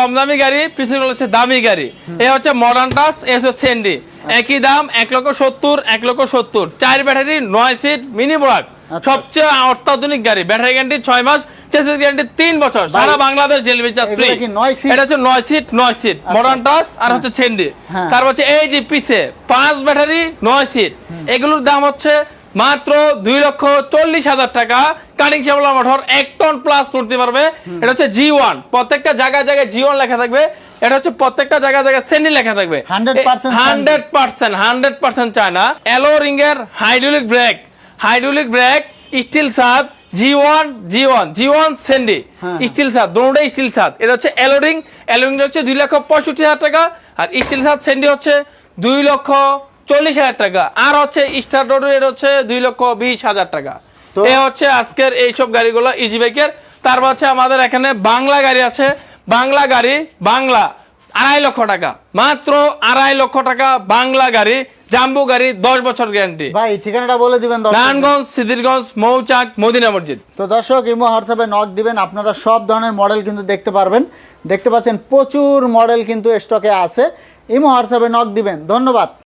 কম দামি গাড়ি পিছনে হচ্ছে দামি গাড়ি। এ হচ্ছে মডার্ন টাস এ হচ্ছে সেন্ডি একই দাম এক লক্ষ সত্তর এক লক্ষ সত্তর। চার ব্যাটারি নয় সিট মিনি আচ্ছা। সবচেয়ে অত্যাধুনিক গাড়ি। ব্যাটারি গ্যারান্টি ছয় মাস চেসিস গ্যারান্টি তিন বছর। সারা বাংলাদেশ ডেলিভারি চার্জ ফ্রি? এটা হচ্ছে নয় সিট নয় সিট মডার্ন টাস আর হচ্ছে সেন্ডি হ্যাঁ। তারপর হচ্ছে এই যে পিছে পাঁচ ব্যাটারি নয় সিট এগুলোর দাম হচ্ছে মাত্র দুই লক্ষ চল্লিশ হাজার টাকা। কাটিং শ্যামলা মোটর এক টন প্লাস করতে পারবে। এটা হচ্ছে জি ওয়ান প্রত্যেকটা জায়গায় জায়গায় জি ওয়ান লেখা থাকবে। এটা হচ্ছে প্রত্যেকটা জায়গায় জায়গায় সেন্ডি লেখা থাকবে। হান্ড্রেড পার্সেন্ট হান্ড্রেড পার্সেন্ট চায় না অ্যালো রিং এর hydraulic brake hydraulic brake steel সাদ G one G one G one সেন্ডি। Steel সাদ দুটোটাই স্টিল সাদ এটা হচ্ছে অ্যালোরিং অ্যালোরিং হচ্ছে দুই লক্ষ পঁয়ষট্টি হাজার টাকা। আর স্টিল সাদ সেন্ডি হচ্ছে দুই লক্ষ চল্লিশ হাজার টাকা। আর হচ্ছে স্টার রোড রেট হচ্ছে দুই লক্ষ বিশ হাজার টাকা। তো- এ হচ্ছে আজকের এইসব গাড়িগুলো ইজি বাইকের তারপর হচ্ছে আমাদের এখানে বাংলা গাড়ি আছে। বাংলা গাড়ি বাংলা আড়াই লক্ষ টাকা। মাত্র আড়াই লক্ষ টাকা বাংলা গাড়ি জাম্বু গাড়ি দশ বছর গ্যারান্টি ভাই ঠিকানাটা বলে দিবেন। নারায়ণগঞ্জ সিদ্ধিরগঞ্জ মৌচাক মদিনা মসজিদ। তো দর্শক ইমো হোয়াটসঅ্যাপে নক দিবেন। আপনারা সব ধরনের মডেল কিন্তু দেখতে পারবেন। দেখতে পাচ্ছেন প্রচুর মডেল কিন্তু স্টকে আছে। ইমো হোয়াটসঅ্যাপে নক দিবেন। ধন্যবাদ।